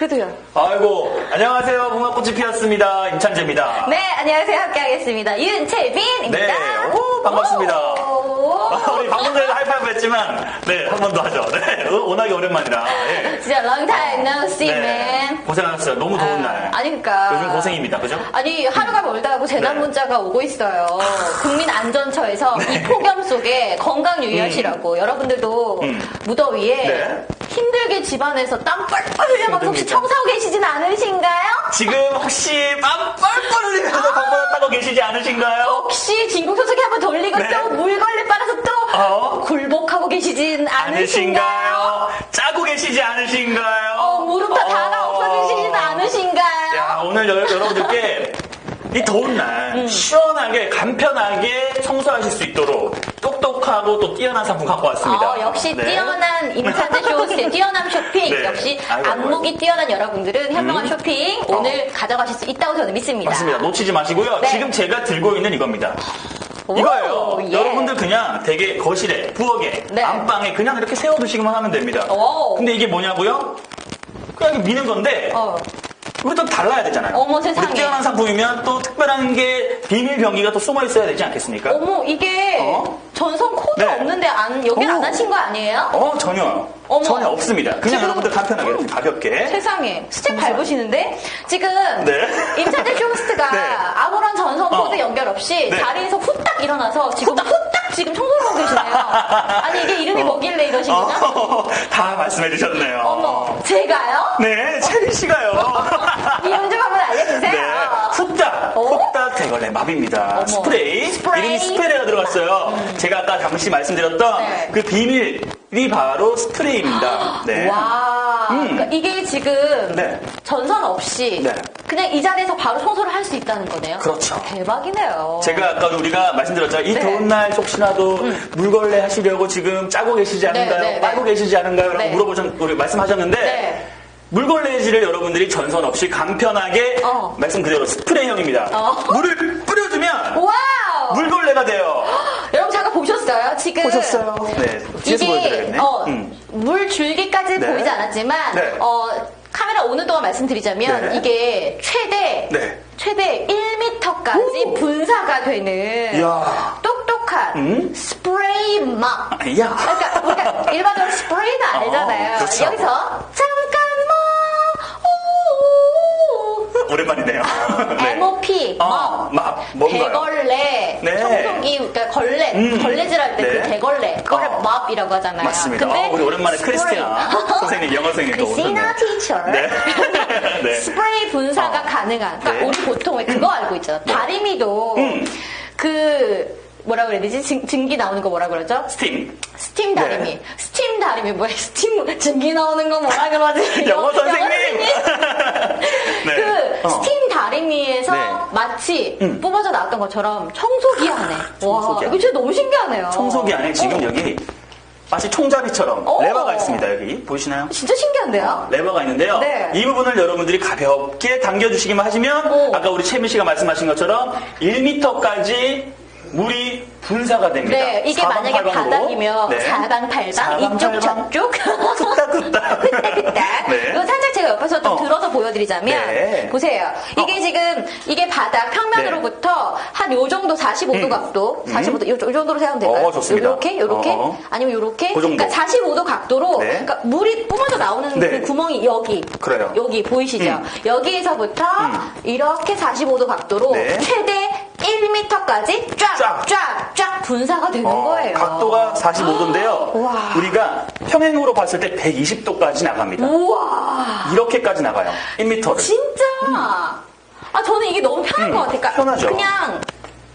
그래도요. 아이고, 안녕하세요. 붕어꽃이 피었습니다. 임찬재입니다. 네, 안녕하세요. 함께하겠습니다. 윤채빈입니다. 네, 오, 반갑습니다. 오. 우리 방금 전에도 하이파이브 했지만, 네, 한 번 더 하죠. 네, 워낙에 오랜만이라. 예. 진짜 long time no see, man. 고생하셨어요. 너무 더운 아, 날. 아니, 그니까. 요즘 고생입니다. 그죠? 아니, 하루가 멀다 하고 재난 네. 문자가 오고 있어요. 국민안전처에서 이 폭염 속에 건강 유의하시라고. 여러분들도 음. 무더위에 네. 집안에서 땀 뻘뻘 흘려갖고 혹시. 청소하고 계시진 않으신가요? 지금 혹시 땀 뻘뻘 흘리면서 방문을 타고 계시지 않으신가요? 혹시 진공청소기 한번 돌리고 네. 또 물걸레 빨아서 또 어? 굴복하고 계시진 않으신가요? 않으신가요? 짜고 계시지 않으신가요? 어, 무릎 다 닿아 어. 없어지시진 않으신가요? 야, 오늘 여, 러분들께 이 더운 날 음. 시원하게 간편하게 청소하실 수 있도록 똑 똑하고 또 뛰어난 상품 갖고 왔습니다. 어, 역시 네. 뛰어난 임찬재 쇼스의 뛰어난 쇼핑. 네. 역시 아이고, 아이고. 안목이 뛰어난 여러분들은 현명한 쇼핑 오늘 가져가실 수 있다고 저는 믿습니다. 맞습니다. 놓치지 마시고요. 네. 지금 제가 들고 있는 이겁니다. 이거예요. 예. 여러분들 그냥 되게 거실에, 부엌에, 네. 안방에 그냥 이렇게 세워두시기만 하면 됩니다. 오. 근데 이게 뭐냐고요? 그냥 미는 건데 어, 우리 또 달라야 되잖아요. 어머, 세상에. 우리 뛰어난 상품이면 또 특별한 게 비밀 병기가 또 숨어 있어야 되지 않겠습니까? 어머 이게 어? 전선 코드 네. 없는데 안 어. 안 하신 거 아니에요? 어 전혀 어머. 전혀 없습니다. 그냥 지금- 여러분들 간편하게 이렇게 가볍게 세상에 스텝 밟으시는데 지금 네. 임찬재 쇼호스트가 네. 아무런 전선 코드 어. 연결 없이 네. 자리에서 후딱 일어나서 지금 후딱, 지금 청소를 하고 계시네요. 아니 이게 이름이 뭐길래 이러신 거죠? 어, 다 말씀해 주셨네요. 어머 제가요? 네, 채리 씨가요. 이름 좀 한번 알려주세요. 네, 후딱, 어? 후딱 대걸레 맙입니다. 어머. 스프레이. 스프레이. 이름이 스프레이가 들어갔어요. 제가 아까 잠시 말씀드렸던 네. 그 비밀이 바로 스프레이입니다. 네. 와, 음. 그러니까 이게 지금 네. 전선 없이 네. 그냥 이 자리에서 바로 청소를 할 수 있다는 거네요. 그렇죠. 대박이네요. 제가 아까 우리가 말씀드렸죠. 이 네. 음. 더운 날 혹시라도 물걸레 하시려고 지금 짜고 계시지 않은가요? 네, 네, 빨고 네. 계시지 않은가요? 라고 네. 물어보셨, 우리 말씀하셨는데 네. 물걸레질을 여러분들이 전선 없이 간편하게 어. 말씀 그대로 스프레이형입니다. 어. 물을 뿌려주면 와우! 물걸레가 돼요. 여러분 잠깐 보셨어요? 지금 보셨어요? 네. 뒤에서 이게. 어, 음. 물 줄기까지는 네. 보이지 않았지만 네. 어, 카메라 오는 동안 말씀드리자면 네. 이게 최대 네. 최대 1m까지 분사가 되는 이야. 똑똑한 음? 스프레이 막 야. 그러니까 우리가 일반적으로 스프레이는 알잖아요. 어, 그렇죠. 여기서 잠 오랜만이네요. 네. MOP 어, 막 막, 뭔가요? 대걸레 네. 청소기 그러니까 걸레 음. 걸레질 할 때그 네. 대걸레 그거를 어. mop이라고 하잖아요. 맞습니다. 근데 어, 우리 오랜만에. 크리스티나 선생님, 영어 선생님 또 크리스티나 오셨네요. 티처. 네. 네. 스프레이 분사가 어. 가능한. 그러니까 네. 우리 보통 왜 그거 알고 있잖아. 뭐? 다리미도 음. 그 뭐라 그래야 되지? 증, 증기 나오는 거 뭐라 그러죠? 스팀. 스팀 다리미. 네. 스팀 다리미 뭐야? 스팀 증기 나오는 거 뭐라 그러지? 영어 선생님! 네. 그 어. 스팀 다리미에서 네. 마치 음. 뽑아져 나왔던 것처럼 청소기 안에. 청소기 와. 이거 진짜 너무 신기하네요. 청소기 안에 지금 어, 여기 마치 총잡이처럼 어. 레버가 있습니다. 여기 보이시나요? 진짜 신기한데요? 레버가 있는데요. 네. 이 부분을 여러분들이 가볍게 당겨주시기만 하시면 오. 아까 우리 채미 씨가 말씀하신 것처럼 1m까지 물이 분사가 됩니다. 네, 이게 만약에. 바닥이면 네. 사방팔방 이쪽 사방팔방. 저쪽 끄딱끄딱. 끄딱끄딱. 네. 이거 살짝 제가 옆에서 좀 어. 들어서 보여드리자면 네. 보세요. 이게 어. 지금 이게 바닥 평면으로부터 한요 정도 45도 음. 각도, 음. 45도 요, 요 정도로 생각하면 될까요? 어, 좋습니다. 요렇게, 요렇게, 어, 어. 아니면 요렇게. 그 정도. 그러니까 45도 각도로 네. 그러니까 물이 뿜어져 나오는 네. 그 구멍이 여기. 그래요. 여기 보이시죠? 음. 여기에서부터 음. 이렇게 45도 각도로 네. 최대 1m까지 쫙, 쫙. 쫙, 쫙 분사가 되는 어, 거예요. 각도가 45도인데요. 와. 우리가 평행으로 봤을 때 120도까지 나갑니다. 우와. 이렇게까지 나가요. 1m를. 진짜. 아, 저는 이게 너무 편한 음, 것 같아요. 그러니까 편하죠. 그냥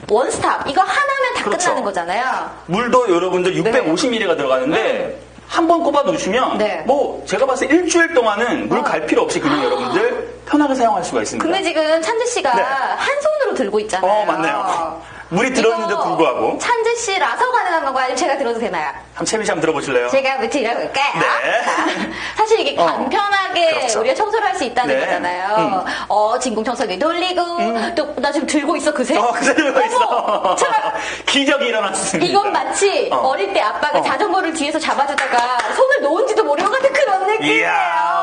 원스탑. 이거 하나면 다 그렇죠. 끝나는 거잖아요. 물도 여러분들 650ml가 들어가는데 한번 꼽아 놓으시면 네. 뭐 제가 봤을 때 일주일 동안은 물 갈 필요 없이 그냥 여러분들 편하게 사용할 수가 있습니다. 근데 지금 찬재 씨가 네. 한 손으로 들고 있잖아요. 어 맞네요. 물이 들어있는데도 이거 불구하고 찬재 씨라서 가능한 건가요? 아니면 제가 들어도 되나요? 한번 채미 씨 한번 들어보실래요? 제가 한번 들어볼까요? 네. 자, 사실 이게 어. 간편하게 그렇죠. 우리가 청소를 할 수 있다는 네. 거잖아요. 음. 어, 진공 청소기 돌리고, 또나 지금 들고 있어, 그새? 어, 그 들고 있어. 기적이 일어났습니다. 이건 마치 어. 어. 릴때 아빠가 어. 자전거를 뒤에서 잡아주다가 손을 놓은지도 것 같은 그런 느낌이에요. 이야.